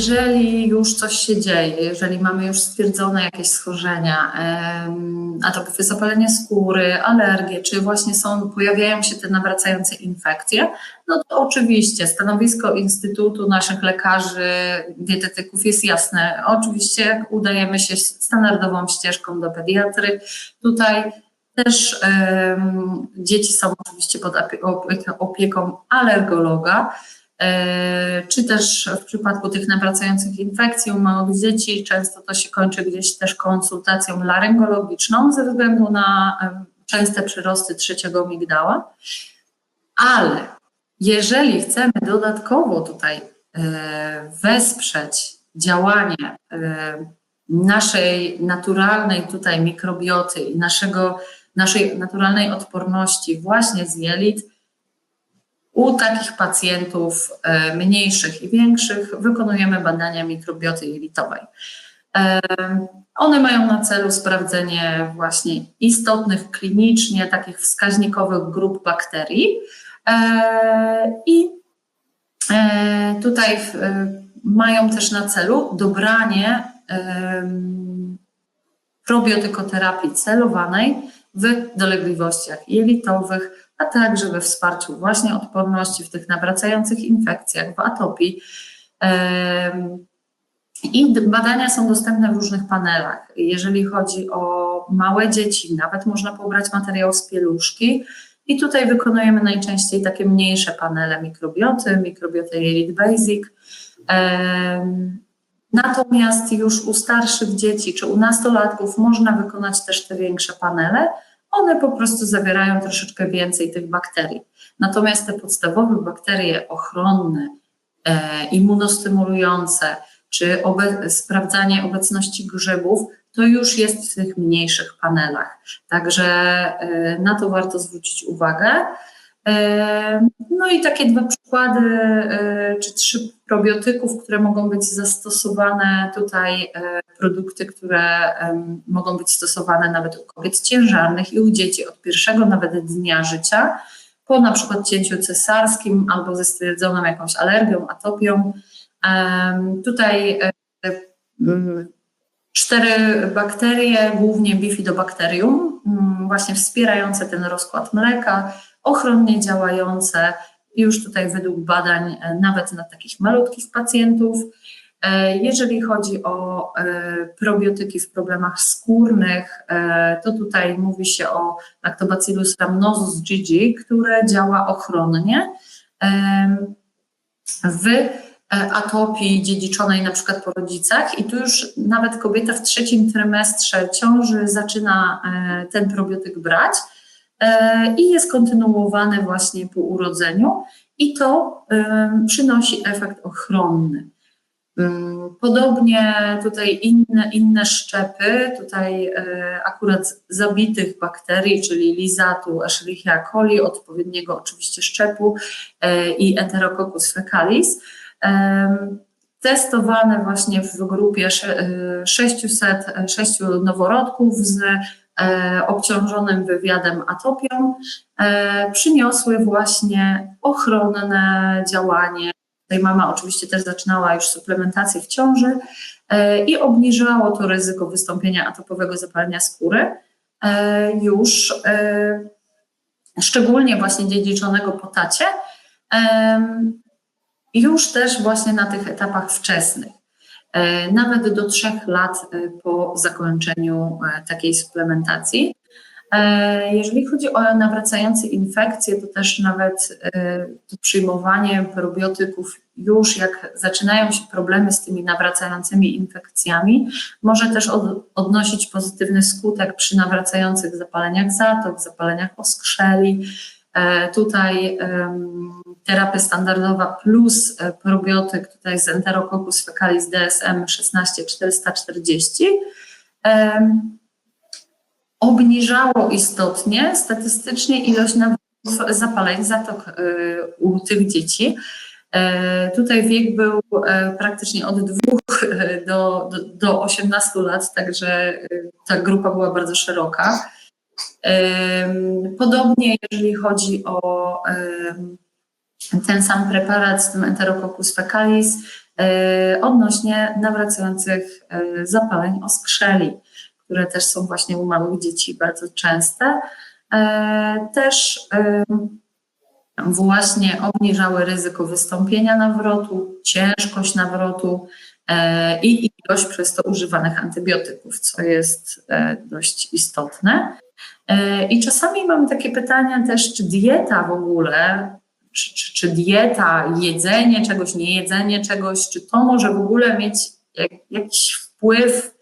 jeżeli już coś się dzieje, jeżeli mamy już stwierdzone jakieś schorzenia, atopy zapalenie skóry, alergie, czy właśnie są, pojawiają się te nawracające infekcje, no to oczywiście stanowisko Instytutu naszych lekarzy, dietetyków jest jasne. Oczywiście udajemy się standardową ścieżką do pediatry. Tutaj też um, dzieci są oczywiście pod opieką alergologa. E, czy też w przypadku tych nawracających infekcji u małych dzieci często to się kończy gdzieś też konsultacją laryngologiczną ze względu na częste przyrosty trzeciego migdała. Ale jeżeli chcemy dodatkowo tutaj e, wesprzeć działanie e, naszej naturalnej tutaj mikrobioty i naszego, naszej naturalnej odporności właśnie z jelit, u takich pacjentów e, mniejszych i większych wykonujemy badania mikrobioty jelitowej. E, one mają na celu sprawdzenie właśnie istotnych klinicznie takich wskaźnikowych grup bakterii e, i tutaj mają też na celu dobranie probiotykoterapii celowanej w dolegliwościach jelitowych, a także we wsparciu właśnie odporności w tych nawracających infekcjach, w atopii. I badania są dostępne w różnych panelach. Jeżeli chodzi o małe dzieci, nawet można pobrać materiał z pieluszki. I tutaj wykonujemy najczęściej takie mniejsze panele mikrobioty, mikrobioty Elite Basic. Natomiast już u starszych dzieci czy u nastolatków można wykonać też te większe panele one po prostu zawierają troszeczkę więcej tych bakterii. Natomiast te podstawowe bakterie ochronne, e, immunostymulujące, czy obe sprawdzanie obecności grzybów, to już jest w tych mniejszych panelach. Także e, na to warto zwrócić uwagę. No i takie dwa przykłady, e, czy trzy probiotyków, które mogą być zastosowane tutaj, e, produkty, które mogą być stosowane nawet u kobiet ciężarnych i u dzieci od pierwszego nawet dnia życia, po na przykład cięciu cesarskim albo ze stwierdzoną jakąś alergią, atopią. Tutaj e, cztery bakterie, głównie bifidobakterium, właśnie wspierające ten rozkład mleka, ochronnie działające, już tutaj według badań e, nawet na takich malutkich pacjentów. E, jeżeli chodzi o e, probiotyki w problemach skórnych, to tutaj mówi się o Lactobacillus rhamnosus GG, które działa ochronnie w atopii dziedziczonej na przykład po rodzicach i tu już nawet kobieta w trzecim trymestrze ciąży zaczyna ten probiotyk brać, E, i jest kontynuowane właśnie po urodzeniu i to przynosi efekt ochronny. Podobnie tutaj inne, inne szczepy, tutaj e, akurat zabitych bakterii, czyli lizatu Escherichia coli, odpowiedniego oczywiście szczepu e, i Enterococcus fecalis, testowane właśnie w grupie 600, 6 noworodków z E, obciążonym wywiadem atopią, e, przyniosły właśnie ochronne działanie. Tutaj mama oczywiście też zaczynała już suplementację w ciąży e, i obniżało to ryzyko wystąpienia atopowego zapalenia skóry już szczególnie właśnie dziedziczonego po tacie, już też właśnie na tych etapach wczesnych. E, nawet do trzech lat e, po zakończeniu e, takiej suplementacji. Jeżeli chodzi o nawracające infekcje, to też nawet to przyjmowanie probiotyków już jak zaczynają się problemy z tymi nawracającymi infekcjami, może też od, odnosić pozytywny skutek przy nawracających zapaleniach zatok, zapaleniach oskrzeli. Tutaj terapia standardowa plus e, probiotyk tutaj z Enterococcus fecalis DSM 16440 obniżało istotnie statystycznie ilość zapaleń zatok e, u tych dzieci. E, tutaj wiek był praktycznie od 2 do, do, do 18 lat, także ta grupa była bardzo szeroka. Podobnie jeżeli chodzi o ten sam preparat z tym Enterococcus fecalis e, odnośnie nawracających e, zapaleń oskrzeli, które też są właśnie u małych dzieci bardzo częste. E, Też właśnie obniżały ryzyko wystąpienia nawrotu, ciężkość nawrotu i ilość przez to używanych antybiotyków, co jest dość istotne. I czasami mamy takie pytania też, czy dieta w ogóle, czy, czy, czy dieta, jedzenie czegoś, nie jedzenie czegoś, czy to może w ogóle mieć jak, jakiś wpływ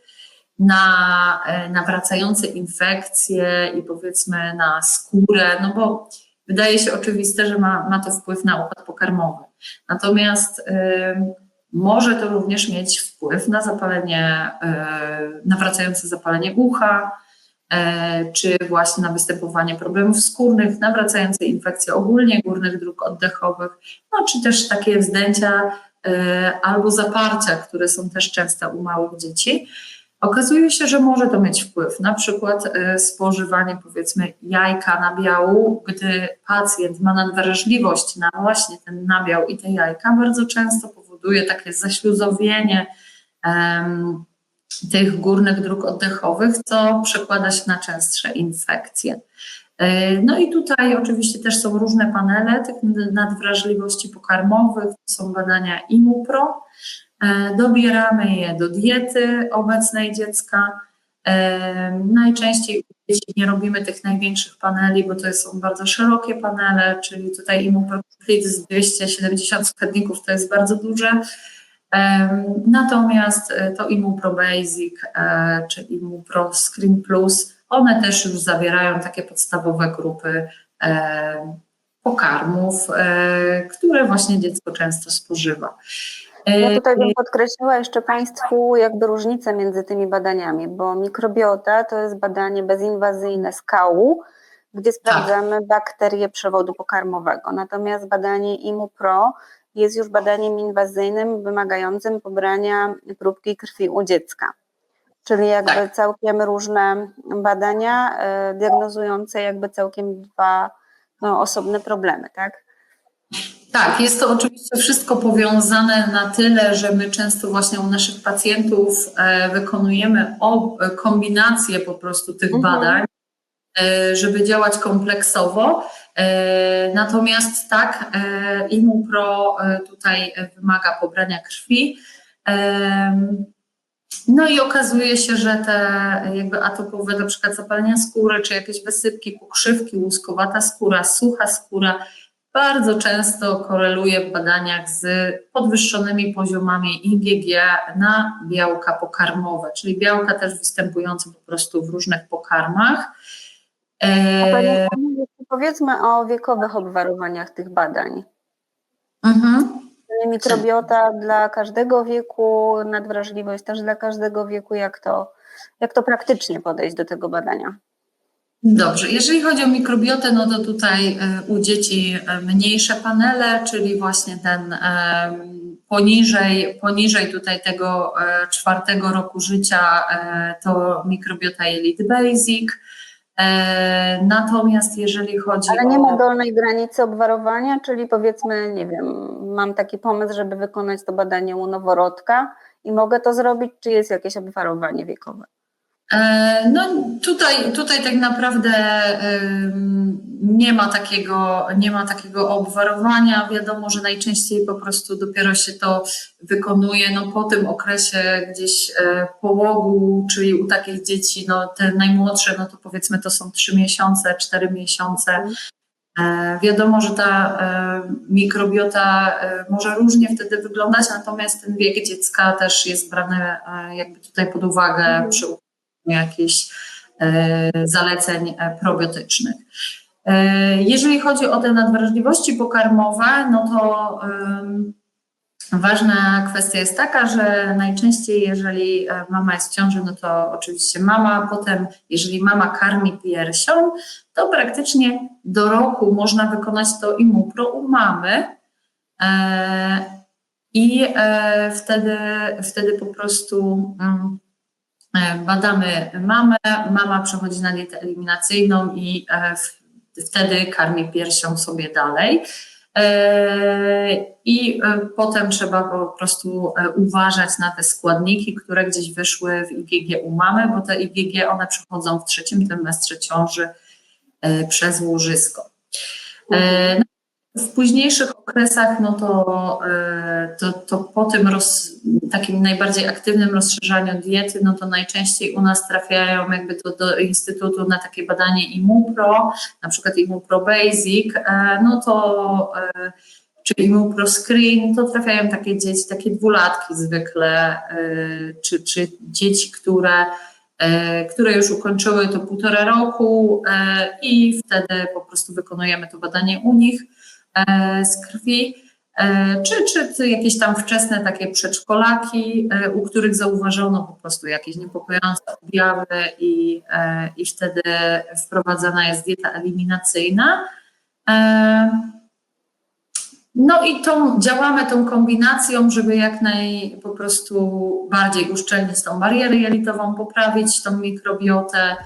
na e, nawracające infekcje i powiedzmy na skórę, no bo wydaje się oczywiste, że ma, ma to wpływ na układ pokarmowy. Natomiast ym, może to również mieć wpływ na zapalenie, y, nawracające zapalenie ucha, czy właśnie na występowanie problemów skórnych, nawracające infekcje ogólnie górnych dróg oddechowych, no czy też takie wzdęcia y, albo zaparcia, które są też częste u małych dzieci. Okazuje się, że może to mieć wpływ, na przykład y, spożywanie powiedzmy jajka nabiału, gdy pacjent ma nadwrażliwość na właśnie ten nabiał i te jajka, bardzo często powoduje takie zaśluzowienie tych górnych dróg oddechowych, co przekłada się na częstsze infekcje. Y, No i tutaj oczywiście też są różne panele tych nadwrażliwości pokarmowych, to są badania IMUPRO, E, Dobieramy je do diety obecnej dziecka. E, Najczęściej u dzieci nie robimy tych największych paneli, bo to są bardzo szerokie panele, czyli tutaj imuproclid z 270 składników to jest bardzo duże. Natomiast e, to Immupro Basic e, czy Immupro Screen Plus, one też już zawierają takie podstawowe grupy e, pokarmów, które właśnie dziecko często spożywa. Ja tutaj bym podkreśliła jeszcze Państwu jakby różnicę między tymi badaniami, bo mikrobiota to jest badanie bezinwazyjne skału, gdzie sprawdzamy bakterie przewodu pokarmowego. Natomiast badanie IMUPRO jest już badaniem inwazyjnym wymagającym pobrania próbki krwi u dziecka. Czyli jakby Tak. całkiem różne badania e, diagnozujące jakby całkiem dwa no, osobne problemy, tak? Tak, jest to oczywiście wszystko powiązane na tyle, że my często właśnie u naszych pacjentów e, wykonujemy kombinację po prostu tych Mhm. badań, żeby działać kompleksowo. E, Natomiast tak, e, IMUPRO e, tutaj wymaga pobrania krwi. No i okazuje się, że te jakby atopowe, na przykład zapalenia skóry, czy jakieś wysypki, pokrzywki, łuskowata skóra, sucha skóra, bardzo często koreluje w badaniach z podwyższonymi poziomami IgG na białka pokarmowe, czyli białka też występujące po prostu w różnych pokarmach. E, powiedzmy o wiekowych obwarowaniach tych badań. mhm. Mikrobiota dla każdego wieku, nadwrażliwość też dla każdego wieku, jak to, jak to praktycznie podejść do tego badania? Dobrze, jeżeli chodzi o mikrobiotę, no to tutaj e, u dzieci e, mniejsze panele, czyli właśnie ten e, poniżej, poniżej tutaj tego czwartego roku życia to mikrobiota Elite Basic. E, Natomiast jeżeli chodzi Ale o... nie ma dolnej granicy obwarowania, czyli powiedzmy, nie wiem, mam taki pomysł, żeby wykonać to badanie u noworodka i mogę to zrobić, czy jest jakieś obwarowanie wiekowe? E, No tutaj, tutaj tak naprawdę nie ma takiego, nie ma takiego obwarowania. Wiadomo, że najczęściej po prostu dopiero się to wykonuje no, po tym okresie gdzieś e, połogu, czyli u takich dzieci, no te najmłodsze, no to powiedzmy to są trzy miesiące, cztery miesiące. E, Wiadomo, że ta mikrobiota może różnie wtedy wyglądać, natomiast ten wiek dziecka też jest brany jakby tutaj pod uwagę Mhm. przy jakichś e, zaleceń e, probiotycznych. E, Jeżeli chodzi o te nadwrażliwości pokarmowe, no to ważna kwestia jest taka, że najczęściej jeżeli mama jest w ciąży, no to oczywiście mama, potem jeżeli mama karmi piersią, to praktycznie do roku można wykonać to imupro u mamy i wtedy, wtedy po prostu mm, Badamy mamę, mama przechodzi na dietę eliminacyjną i e, wtedy karmi piersią sobie dalej. E, I e, potem trzeba po prostu e, uważać na te składniki, które gdzieś wyszły w IgG u mamy, bo te IgG one przychodzą w trzecim trymestrze ciąży e, przez łożysko. W późniejszych okresach, no to, e, to, to po tym roz, takim najbardziej aktywnym rozszerzaniu diety, no to najczęściej u nas trafiają jakby to do Instytutu na takie badanie IMUPRO, na przykład IMUPRO Basic, e, no to e, czy IMUPRO Screen, to trafiają takie dzieci, takie dwulatki zwykle, czy, czy dzieci, które które już ukończyły to półtora roku i wtedy po prostu wykonujemy to badanie u nich z krwi, e, czy, czy jakieś tam wczesne takie przedszkolaki, e, u których zauważono po prostu jakieś niepokojące objawy i, e, i wtedy wprowadzana jest dieta eliminacyjna. E, No i tą, działamy tą kombinacją, żeby jak naj po prostu bardziej uszczelnić tą barierę jelitową, poprawić tą mikrobiotę,